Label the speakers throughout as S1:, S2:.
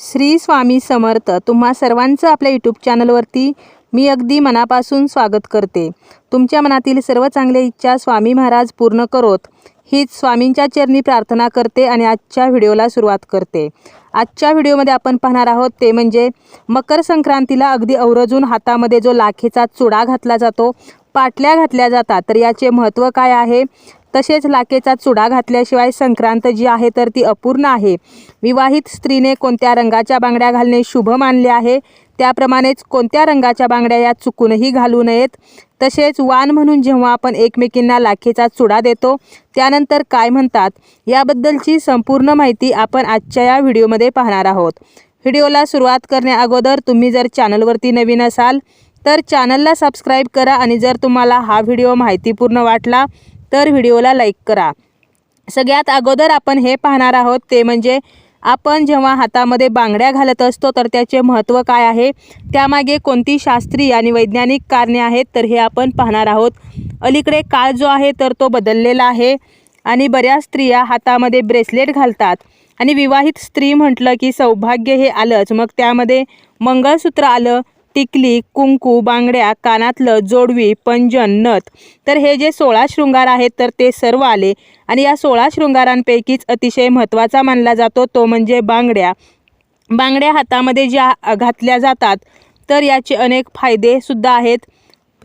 S1: श्री स्वामी समर्थ. तुम्हा सर्वांचं आपल्या यूट्यूब चॅनलवरती मी अगदी मनापासून स्वागत करते. तुमच्या मनातील सर्व चांगल्या इच्छा स्वामी महाराज पूर्ण करोत. हीच स्वामींच्या चरणी प्रार्थना करते आणि आजच्या व्हिडिओला सुरुवात करते. आजच्या व्हिडिओमध्ये आपण पाहणार आहोत ते म्हणजे मकर संक्रांतीला अगदी अवरजून हातामध्ये जो लाखेचा चुडा घातला जातो पाटल्या घातल्या जातात. तर याचे महत्त्व काय आहे? तसेच लाखेचा चुडा घातल्याशिवाय संक्रांत जी आहे तर ती अपूर्ण आहे. विवाहित स्त्रीने कोणत्या रंगाच्या बांगड्या घालणे शुभ मानले आहे? त्याप्रमाणेच कोणत्या रंगाच्या बांगड्या या चुकूनही घालू नयेत? तसेच वाण म्हणून जेव्हा आपण एकमेकींना लाखेचा चुडा देतो त्यानंतर काय म्हणतात? याबद्दलची संपूर्ण माहिती आपण आजच्या या व्हिडिओमध्ये पाहणार आहोत. व्हिडिओला सुरुवात करण्याअगोदर तुम्ही जर चॅनलवरती नवीन असाल तर चॅनलला सबस्क्राईब करा आणि जर तुम्हाला हा व्हिडिओ माहितीपूर्ण वाटला तर व्हिडिओला लाईक करा. सगळ्यात अगोदर आपण हे पाहणार आहोत ते म्हणजे आपण जेव्हा हातामध्ये बांगड्या घालत असतो तर त्याचे महत्त्व काय आहे? त्यामागे कोणती शास्त्रीय आणि वैज्ञानिक कारणे आहेत? तर हे आपण पाहणार आहोत. अलीकडे काळ जो आहे तर तो बदललेला आहे आणि बऱ्याच स्त्रिया हातामध्ये ब्रेसलेट घालतात. आणि विवाहित स्त्री म्हटलं की सौभाग्य हे आलंच. मग त्यामध्ये मंगळसूत्र आलं टिकली कुंकू बांगड्या कानातलं जोडवी पंजन नथ. तर हे जे सोळा शृंगार आहेत तर ते सर्व आले. आणि या सोळा शृंगारांपैकीच अतिशय महत्त्वाचा मानला जातो तो म्हणजे बांगड्या. बांगड्या हातामध्ये ज्या घातल्या जातात तर याचे अनेक फायदेसुद्धा आहेत.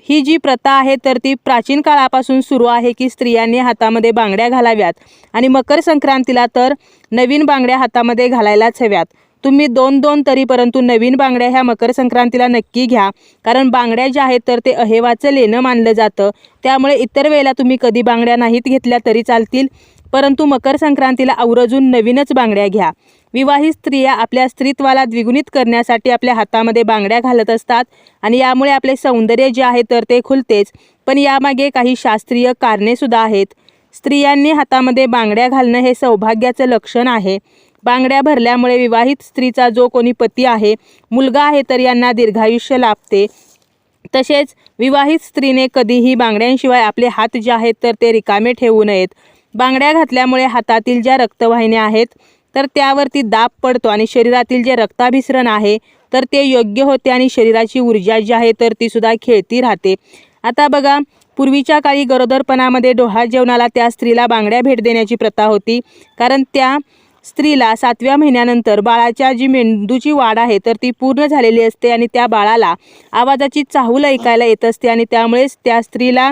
S1: ही जी प्रथा आहे तर ती प्राचीन काळापासून सुरू आहे की स्त्रियांनी हातामध्ये बांगड्या घालाव्यात. आणि मकर संक्रांतीला तर नवीन बांगड्या हातामध्ये घालायलाच हव्यात. तुम्ही दोन दोन तरी परंतु नवीन बांगड्या ह्या मकर संक्रांतीला नक्की घ्या. कारण बांगड्या ज्या आहेत तर ते अहेवाचं लेणं मानलं जातं. त्यामुळे इतर वेळेला तुम्ही कधी बांगड्या नाहीत घेतल्या तरी चालतील. परंतु मकर संक्रांतीला आवरजून नवीनच बांगड्या घ्या. विवाहित स्त्रिया आपल्या स्त्रीत्वाला द्विगुणित करण्यासाठी आपल्या हातामध्ये बांगड्या घालत असतात आणि यामुळे आपले सौंदर्य जे आहे तर ते खुलतेच. पण यामागे काही शास्त्रीय कारणे आहेत. स्त्रियांनी हातामध्ये बांगड्या घालणं हे सौभाग्याचं लक्षण आहे. बांगड्या भरल्यामुळे विवाहित स्त्रीचा जो कोणी पती आहे मुलगा आहे तर यांना दीर्घायुष्य लाभते. तसेच विवाहित स्त्रीने कधीही बांगड्यांशिवाय आपले हात जे आहेत तर ते रिकामे ठेवू नयेत. बांगड्या घातल्यामुळे हातातील ज्या रक्तवाहिन्या आहेत तर त्यावरती दाब पडतो आणि शरीरातील जे रक्ताभिसरण आहे तर ते योग्य होते आणि शरीराची ऊर्जा जी आहे तर ती सुद्धा खेळती राहते. आता बघा पूर्वीच्या काळी गरोदरपणामध्ये डोहा जेवणाला त्या स्त्रीला बांगड्या भेट देण्याची प्रथा होती कारण त्या स्त्रीला सातव्या महिन्यानंतर बाळाच्या जी मेंदूची वाढ आहे तर ती पूर्ण झालेली असते आणि त्या बाळाला आवाजाची चाहूल ऐकायला येत असते आणि त्यामुळेच त्या स्त्रीला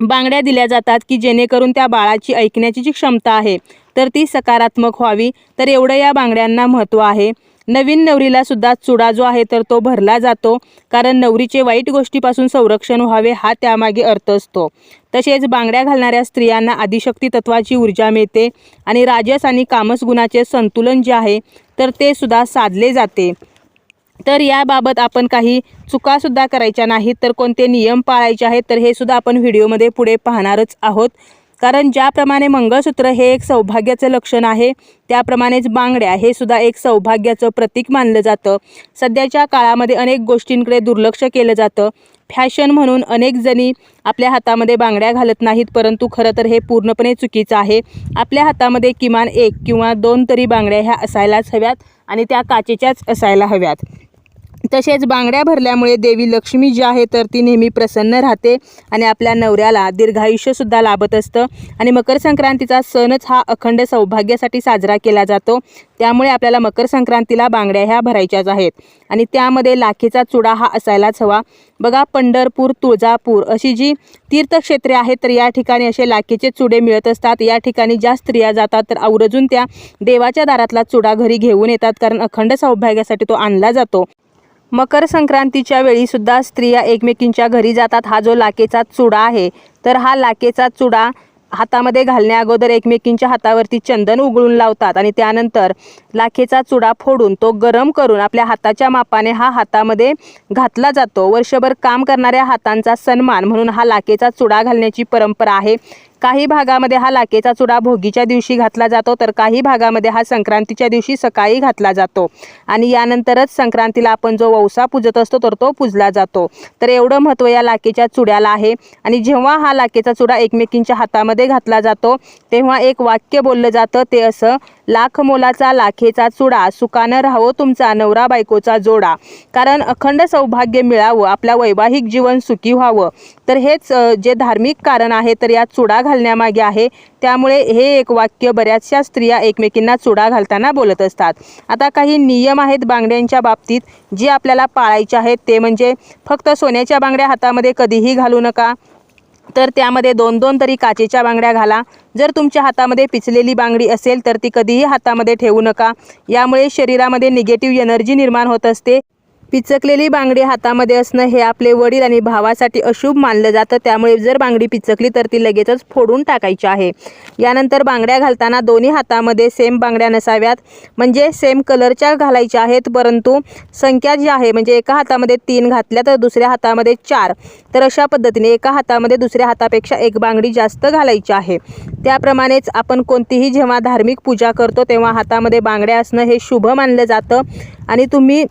S1: बांगड्या दिल्या जातात की जेणेकरून त्या बाळाची ऐकण्याची जी क्षमता आहे तर ती सकारात्मक व्हावी. तर एवढं या बांगड्यांना महत्त्व आहे. नवीन नवरीला सुद्धा चुडा जो आहे तर तो भरला जातो. कारण नवरीचे वाईट गोष्टीपासून संरक्षण व्हावे हा त्यामागे अर्थ असतो. तसेच बांगड्या घालणाऱ्या स्त्रियांना आदिशक्ती तत्वाची ऊर्जा मिळते आणि राजस आणि कामस गुणाचे संतुलन जे आहे तर ते सुद्धा साधले जाते. तर याबाबत आपण काही चुकासुद्धा करायच्या नाहीत तर कोणते नियम पाळायचे आहेत तर हे सुद्धा आपण व्हिडिओमध्ये पुढे पाहणारच आहोत. कारण ज्याप्रमाणे मंगळसूत्र हे एक सौभाग्याचं लक्षण आहे त्याप्रमाणेच बांगड्या हे सुद्धा एक सौभाग्याचं प्रतीक मानलं जातं. सध्याच्या काळामध्ये अनेक गोष्टींकडे दुर्लक्ष केलं जातं. फॅशन म्हणून अनेक जणी आपल्या हातामध्ये बांगड्या घालत नाहीत परंतु खरं तर हे पूर्णपणे चुकीचं आहे. आपल्या हातामध्ये किमान एक किंवा दोन तरी बांगड्या ह्या असायलाच हव्यात आणि त्या काचेच्याच असायला हव्यात. तसेच बांगड्या भरल्यामुळे देवी लक्ष्मी जी आहे तर ती नेहमी प्रसन्न राहते आणि आपल्या नवऱ्याला दीर्घायुष्यसुद्धा लाभत असतं. आणि मकर संक्रांतीचा सणच हा अखंड सौभाग्यासाठी साजरा केला जातो. त्यामुळे आपल्याला मकर संक्रांतीला बांगड्या ह्या भरायच्याच आहेत. आणि त्यामध्ये लाखेचा चुडा हा असायलाच हवा. बघा पंढरपूर तुळजापूर अशी जी तीर्थक्षेत्रे आहेत तर या ठिकाणी असे लाखेचे चुडे मिळत असतात. या ठिकाणी ज्या स्त्रिया जातात तर आवर्जून त्या देवाच्या दारातला चुडा घरी घेऊन येतात कारण अखंड सौभाग्यासाठी तो आणला जातो. मकर संक्रांतीच्या वेळी सुद्धा स्त्रिया एकमेकींच्या घरी जातात. हा जो लाकेचा चुडा आहे तर हा लाकेचा चुडा हातामध्ये घालण्या अगोदर एकमेकींच्या हातावरती चंदन उघळून लावतात आणि त्यानंतर लाखेचा चुडा फोडून तो गरम करून आपल्या हाताच्या मापाने हा हातामध्ये घातला जातो. वर्षभर काम करणाऱ्या हातांचा सन्मान म्हणून हा लाखेचा चुडा घालण्याची परंपरा आहे. काही भागामध्ये हा लाकेचा चुडा भोगीच्या दिवशी घातला जातो तर काही भागामध्ये हा संक्रांतीच्या दिवशी सकाळी घातला जातो. आणि यानंतरच संक्रांतीला आपण जो वौसा पूजत असतो तर तो पूजला जातो. तर एवढं महत्त्व या लाकेच्या चुड्याला आहे. आणि जेव्हा हा लाकेचा चुडा एकमेकींच्या हातामध्ये घातला जातो तेव्हा एक वाक्य बोललं जातं ते असं लाख मोलाचा लाखेचा चुडा सुकानं राहावं तुमचा नवरा बायकोचा जोडा. कारण अखंड सौभाग्य मिळावं आपल्या वैवाहिक जीवन सुखी व्हावं. तर हेच जे धार्मिक कारण आहे तर या चुडा घालण्यामागे आहे. त्यामुळे हे एक वाक्य बऱ्याचशा स्त्रिया एकमेकींना चुडा घालताना बोलत असतात. आता काही नियम आहेत बांगड्यांच्या बाबतीत जे आपल्याला पाळायचे आहेत. ते म्हणजे फक्त सोन्याच्या बांगड्या हातामध्ये कधीही घालू नका. तर त्यामध्ये दोन दोन तरी काचेच्या बांगड्या घाला. जर तुमच्या हातामध्ये पिचलेली बांगडी असेल तर ती कधीही हातामध्ये ठेवू नका. यामुळे शरीरामध्ये निगेटिव्ह एनर्जी निर्माण होत असते. पिचकलेली बांगडी हातामध्ये असणं हे आपले वडील आणि भावासाठी अशुभ मानलं जातं. त्यामुळे जर बांगडी पिचकली तर ती लगेचच फोडून टाकायची आहे. यानंतर बांगड्या घालताना दोन्ही हातामध्ये सेम बांगड्या नसाव्यात. म्हणजे सेम कलरच्या घालायच्या आहेत परंतु संख्या जी आहे म्हणजे एका हातामध्ये तीन घातल्या तर दुसऱ्या हातामध्ये चार. तर अशा पद्धतीने एका हातामध्ये दुसऱ्या हातापेक्षा एक बांगडी जास्त घालायची आहे. त्याप्रमाणेच आपण कोणतीही जेव्हा धार्मिक पूजा करतो तेव्हा हातामध्ये बांगड्या असणं हे शुभ मानलं जातं. आणि तुम्ही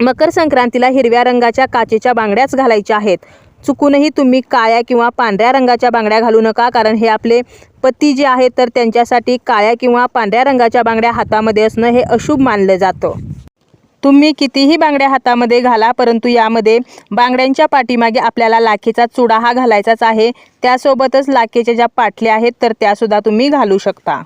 S1: मकर संक्रांतीला हिरव्या रंगाच्या काचेच्या बांगड्याच घालायच्या आहेत. चुकूनही तुम्ही काळ्या किंवा पांढऱ्या रंगाच्या बांगड्या घालू नका कारण हे आपले पती जे आहेत तर त्यांच्यासाठी काळ्या किंवा पांढऱ्या रंगाच्या बांगड्या हातामध्ये असणं हे अशुभ मानलं जातं. तुम्ही कितीही बांगड्या हातामध्ये घाला परंतु यामध्ये बांगड्यांच्या पाठीमागे आपल्याला लाखेचा चुडा हा घालायचाच आहे. त्यासोबतच लाखेच्या ज्या पाटल्या आहेत तर त्यासुद्धा तुम्ही घालू शकता.